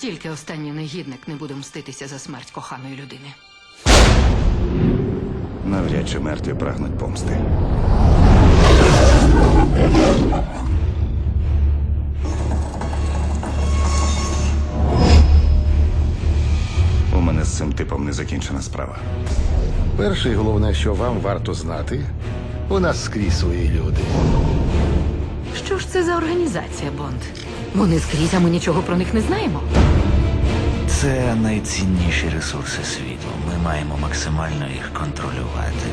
Тільки останній негідник не буде мститися за смерть коханої людини. Навряд чи мертві прагнуть помсти. У мене з цим типом не закінчена справа. Перше і головне, що вам варто знати, у нас скрізь свої люди. Що ж це за організація, Бонд? Вони скрізь, а ми нічого про них не знаємо. Це найцінніші ресурси світу. Ми маємо максимально їх контролювати.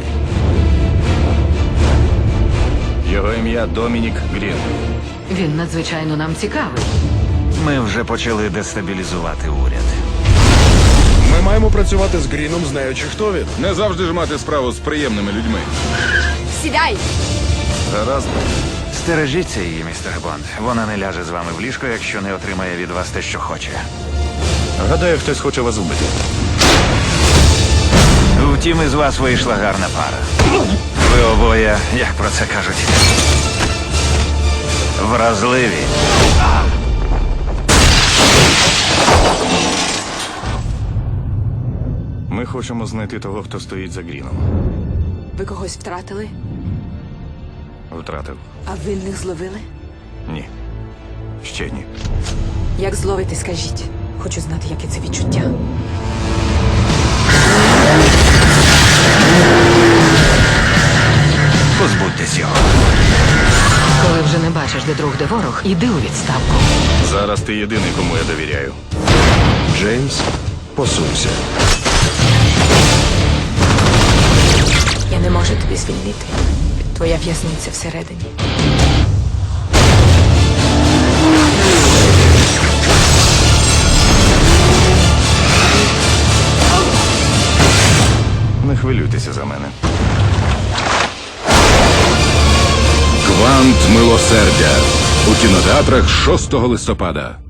Його ім'я Домінік Грін. Він надзвичайно нам цікавий. Ми вже почали дестабілізувати уряд. Ми маємо працювати з Гріном, знаючи, хто він. Не завжди ж мати справу з приємними людьми. Сідай! Гаразд. Стережіться її, містер Бонд. Вона не ляже з вами в ліжко, якщо не отримає від вас те, що хоче. Гадаю, хтось хоче вас вбити. Втім, із вас вийшла гарна пара. Ви обоє, як про це кажуть, вразливі. Ми хочемо знайти того, хто стоїть за Гріном. Ви когось втратили, Втратив? а винних зловили? Ні. Ще ні. Як зловити, скажіть. Хочу знати, яке це відчуття. Позбудьтесь його. Коли вже не бачиш, де друг, де ворог, іди у відставку. Зараз ти єдиний, кому я довіряю. Джеймс, посунься. Я не можу тобі звільнити. Твоя в'язниця всередині. Не хвилюйтеся за мене. Квант милосердя у кінотеатрах 6 листопада.